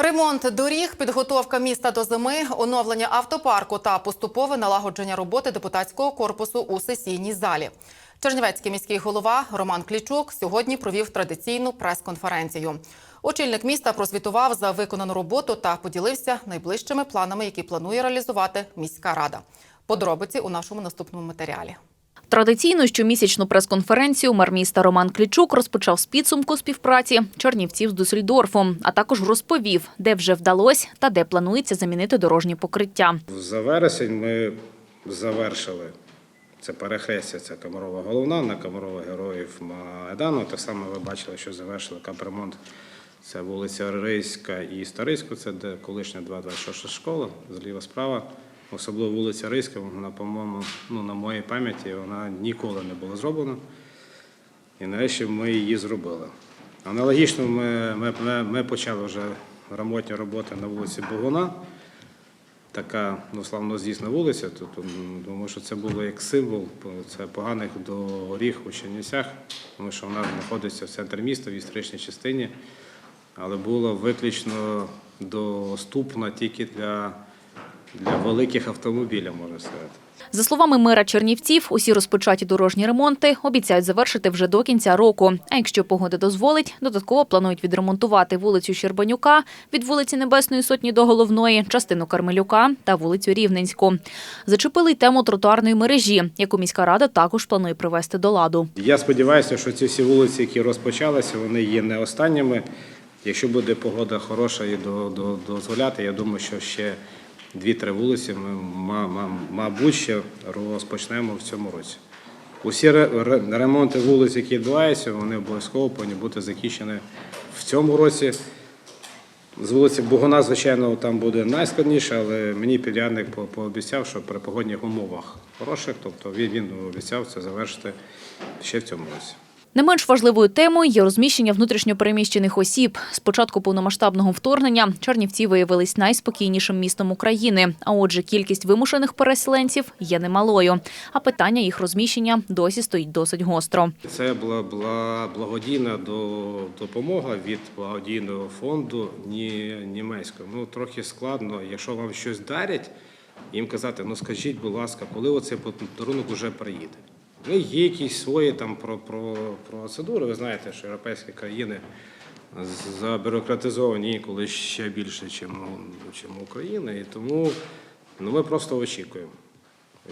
Ремонт доріг, підготовка міста до зими, оновлення автопарку та поступове налагодження роботи депутатського корпусу у сесійній залі. Чернівецький міський голова Роман Клічук сьогодні провів традиційну прес-конференцію. Очільник міста прозвітував за виконану роботу та поділився найближчими планами, які планує реалізувати міська рада. Подробиці у нашому наступному матеріалі. Традиційно щомісячну прес-конференцію мер міста Роман Клічук розпочав з підсумку співпраці чернівців з Дусельдорфом, а також розповів, де вже вдалося та де планується замінити дорожні покриття. За вересень ми завершили це перехрестя, це Комарова головна на Комарова героїв Майдану. Так само ви бачили, що завершили капремонт. Це вулиця Рийська і Старицьку, це де колишня 226 школа, зліва справа. Особливо вулиця Рийська, вона, по-моєму, ну, на моїй пам'яті, вона ніколи не була зроблена. І нарешті ми її зробили. Аналогічно ми, ми, ми, почали вже ремонтні роботи на вулиці Богуна. Така ну, славнозвісна вулиця. Тут м, думаю, що це було як символ це поганих доріг у Чернівцях, тому що вона знаходиться в центрі міста в історичній частині, але була виключно доступна тільки для, для великих автомобілів, можна сказати. За словами мера Чернівців, усі розпочаті дорожні ремонти обіцяють завершити вже до кінця року. А якщо погода дозволить, додатково планують відремонтувати вулицю Щербанюка від вулиці Небесної Сотні до головної, частину Кармелюка та вулицю Рівненську. Зачепили й тему тротуарної мережі, яку міська рада також планує привести до ладу. Я сподіваюся, що ці всі вулиці, які розпочалися, вони є не останніми. Якщо буде погода хороша і до- до- дозволяти, я думаю, що ще дві-три вулиці ми, ма- ма- мабуть, ще розпочнемо в цьому році. Усі ре- ре- ремонти вулиць, які відбуваються, вони обов'язково повинні бути закінчені в цьому році. З вулиці Богуна, звичайно, там буде найскладніше, але мені підрядник по- пообіцяв, що при погодних умовах хороших, тобто він обіцяв це завершити ще в цьому році. Не менш важливою темою є розміщення внутрішньопереміщених осіб. З початку повномасштабного вторгнення Чернівці виявились найспокійнішим містом України. А отже, кількість вимушених переселенців є немалою. А питання їх розміщення досі стоїть досить гостро. Це була, була благодійна до- допомога від благодійного фонду ні- німецького. Ну трохи складно, якщо вам щось дарять, їм казати, ну скажіть, будь ласка, коли оцей подарунок вже приїде. Ну, є якісь свої там про, про, процедури. Ви знаєте, що європейські країни забюрократизовані інколи ще більше, ніж Україна. І тому ну, ми просто очікуємо.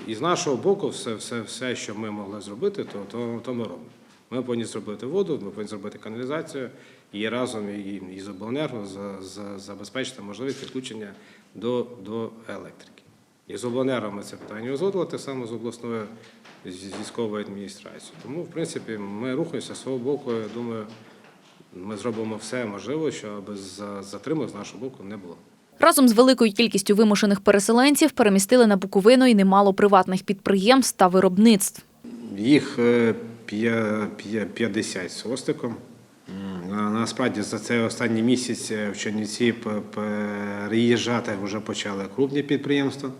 І з нашого боку, все, все, все, що ми могли зробити, то, то, то ми робимо. Ми повинні зробити воду, ми повинні зробити каналізацію і разом і, і з обленерго за, за, забезпечити можливість підключення до, до електрики. І з обленерго ми це питання узгодили, саме з обласною з військовою адміністрацією. Тому, в принципі, ми рухаємося з свого боку. Я думаю, ми зробимо все можливе, щоб за- затримок з нашого боку не було. Разом з великою кількістю вимушених переселенців перемістили на Буковину й немало приватних підприємств та виробництв. Їх е, п'я- п'я- 50 з хвостиком. Насправді за цей останній місяць е, в Чернівці переїжджати вже почали крупні підприємства,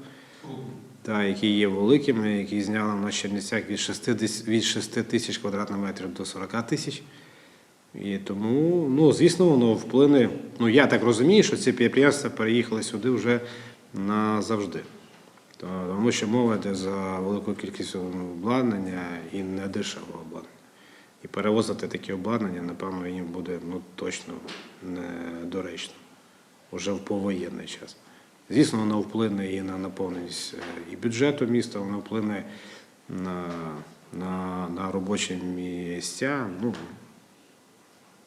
та, які є великими, які зняли на Чернівцях від 6, від 6 тисяч квадратних метрів до 40 тисяч. І тому, ну, звісно, воно вплине. Ну, я так розумію, що ці підприємства переїхали сюди вже назавжди. Тому що мова йде за велику кількість обладнання і не дешевого обладнання. І перевозити таке обладнання, напевно, їм буде ну, точно недоречно вже в повоєнний час. Звісно, воно вплине і на наповненість е, і бюджету міста, вона вплине на, на, на робочі місця.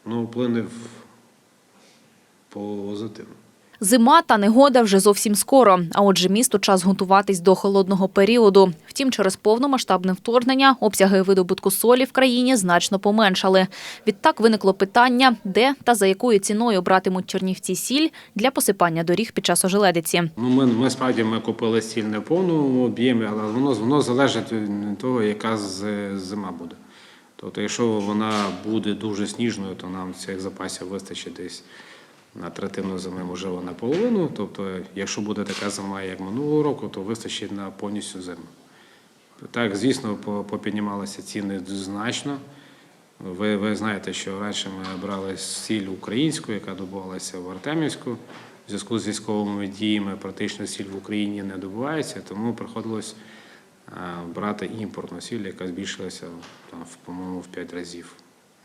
Ну вплине в позитивно. Зима та негода вже зовсім скоро. А отже, місту час готуватись до холодного періоду. Втім, через повномасштабне вторгнення обсяги видобутку солі в країні значно поменшали. Відтак виникло питання, де та за якою ціною братимуть чернівці сіль для посипання доріг під час ожеледиці. Ну, ми, ми справді ми купили стіль не в повному об'ємі, але воно, воно залежить від того, яка зима буде. Тобто, якщо вона буде дуже сніжною, то нам цих запасів вистачить десь на третину зими, можливо, на половину. Тобто, якщо буде така зима, як минулого року, то вистачить на повністю зиму. Так, звісно, попіднімалися ціни значно. Ви, ви знаєте, що раніше ми брали сіль українську, яка добувалася в Артемівську. В зв'язку з військовими діями практично сіль в Україні не добувається, тому приходилось брати імпортну сіль, яка збільшилася по-моєму, в 5 разів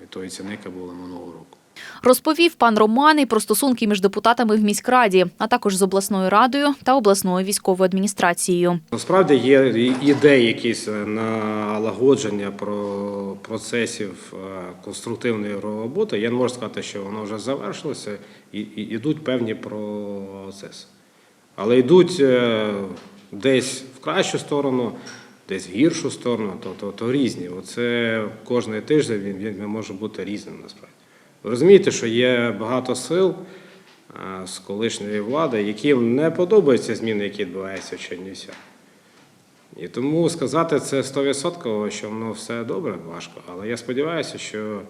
від тої ціни, яка була минулого року. Розповів пан Роман і про стосунки між депутатами в міськраді, а також з обласною радою та обласною військовою адміністрацією. Насправді є ідеї якісь е, налагодження про процесів е, конструктивної роботи. Я не можу сказати, що воно вже завершилося, і, йдуть певні процеси. Але йдуть е, десь в кращу сторону, десь в гіршу сторону, то, то, то різні. Оце кожний тиждень він, він може бути різним насправді. Ви розумієте, що є багато сил з колишньої влади, яким не подобаються зміни, які відбуваються в Чернівцях. І тому сказати це 100%, що воно все добре, важко. Але я сподіваюся, що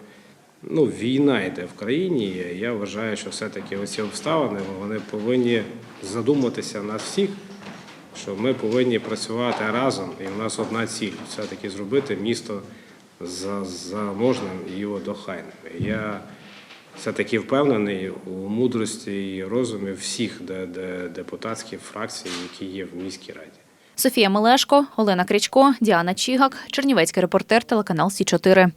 ну, війна йде в країні. і Я вважаю, що все-таки оці обставини вони повинні задуматися нас всіх, що ми повинні працювати разом, і в нас одна ціль все-таки зробити місто за- заможним і його дохайним. Я все-таки впевнений у мудрості і розумі всіх де, де, депутатських фракцій, які є в міській раді. Софія Мелешко, Олена Крячко, Діана Чігак, Чернівецький репортер, телеканал Сі 4